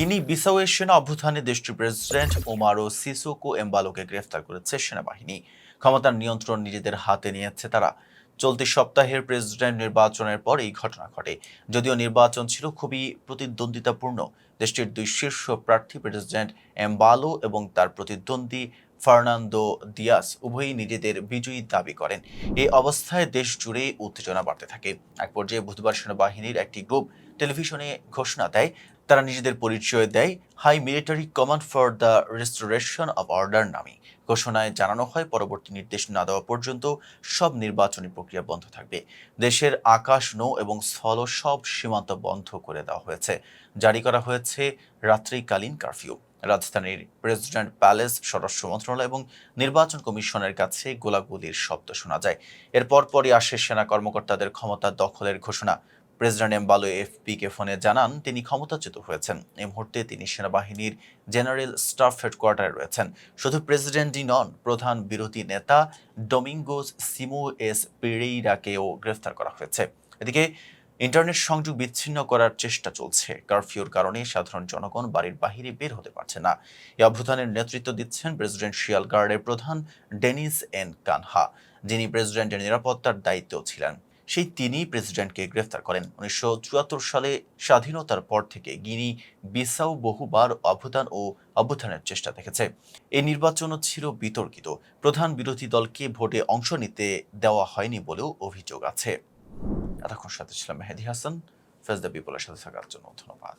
গিনি বিসাউয়ের সেনা অভ্যুত্থানে দেশটির প্রেসিডেন্ট ওমারো সিসোকো এম্বালোকে গ্রেফতার করেছে সেনাবাহিনী। ক্ষমতার নিয়ন্ত্রণ নিজেদের হাতে নিয়েছে তারা। চলতি সপ্তাহের প্রেসিডেন্ট নির্বাচনের পর এই ঘটনা ঘটে। যদিও নির্বাচন ছিল খুবই প্রতিদ্বন্দ্বিতাপূর্ণ, দেশটির দুই শীর্ষ প্রার্থী প্রেসিডেন্ট এম্বালো এবং তার প্রতিদ্বন্দ্বী ফার্নান্দো দিয়াস উভয়ই নিজেদের বিজয়ী দাবি করেন। এই অবস্থায় দেশ জুড়ে উত্তেজনা বাড়তে থাকে। এক পর্যায়ে বুধবার সেনাবাহিনীর একটি গ্রুপ টেলিভিশনে ঘোষণা দেয় তারা নিজেদের পরিচয় দেয়। High military command for the restoration of order নামে। ঘোষণায় জানানো হয়, পরবর্তী নির্দেশ না দেওয়া পর্যন্ত সব নির্বাচনী প্রক্রিয়া বন্ধ থাকবে। দেশের আকাশ, নৌ এবং স্থল সব সীমান্ত বন্ধ করে দেওয়া হয়েছে। জারি করা হয়েছে রাত্রিকালীন কারফিউ। রাজধানীর প্রেসিডেন্ট প্যালেস স্বরাষ্ট্র মন্ত্রণালয় এবং নির্বাচন কমিশনের কাছে গোলাগুলির শব্দ শোনা যায়। এরপর পরই আসে সেনা কর্মকর্তাদের ক্ষমতা দখলের ঘোষণা। প্রেসিডেন্ট এমবালো এফপিকে ফোনে জানান, তিনি ক্ষমতাচ্যুত হয়েছেন। এই মুহূর্তে তিনি সেনাবাহিনীর জেনারেল স্টাফ হেডকোয়ার্টারে রয়েছেন। শুধু প্রেসিডেন্টই নন, প্রধান বিরোধী নেতা ডোমিঙ্গোস সিমো এস পেরেইরাকেও গ্রেফতার করা হয়েছে। এদিকে ইন্টারনেট সংযোগ বিচ্ছিন্ন করার চেষ্টা চলছে। কারফিউর কারণে সাধারণ জনগণ বাড়ির বাহিরে বের হতে পারছে না। এই অভ্যুত্থানের নেতৃত্ব দিচ্ছেন প্রেসিডেন্সিয়াল গার্ডের প্রধান ডেনিস এন কানহা, যিনি প্রেসিডেন্টের নিরাপত্তার দায়িত্বেও ছিলেন। সেই তিনি প্রেসিডেন্টকে গ্রেফতার করেন। উনিশশো চুয়াত্তর সালে স্বাধীনতার পর থেকে গিনি বিসাউ বহুবার অভ্যুত্থান ও অভ্যুত্থানের চেষ্টা দেখেছে। এই নির্বাচনও ছিল বিতর্কিত। প্রধান বিরোধী দলকে ভোটে অংশ নিতে দেওয়া হয়নি বলেও অভিযোগ আছে। এতক্ষণ সাথে ছিলাম মেহেদি হাসান। ফেজ দ্য পিপলের সাথে থাকার জন্য ধন্যবাদ।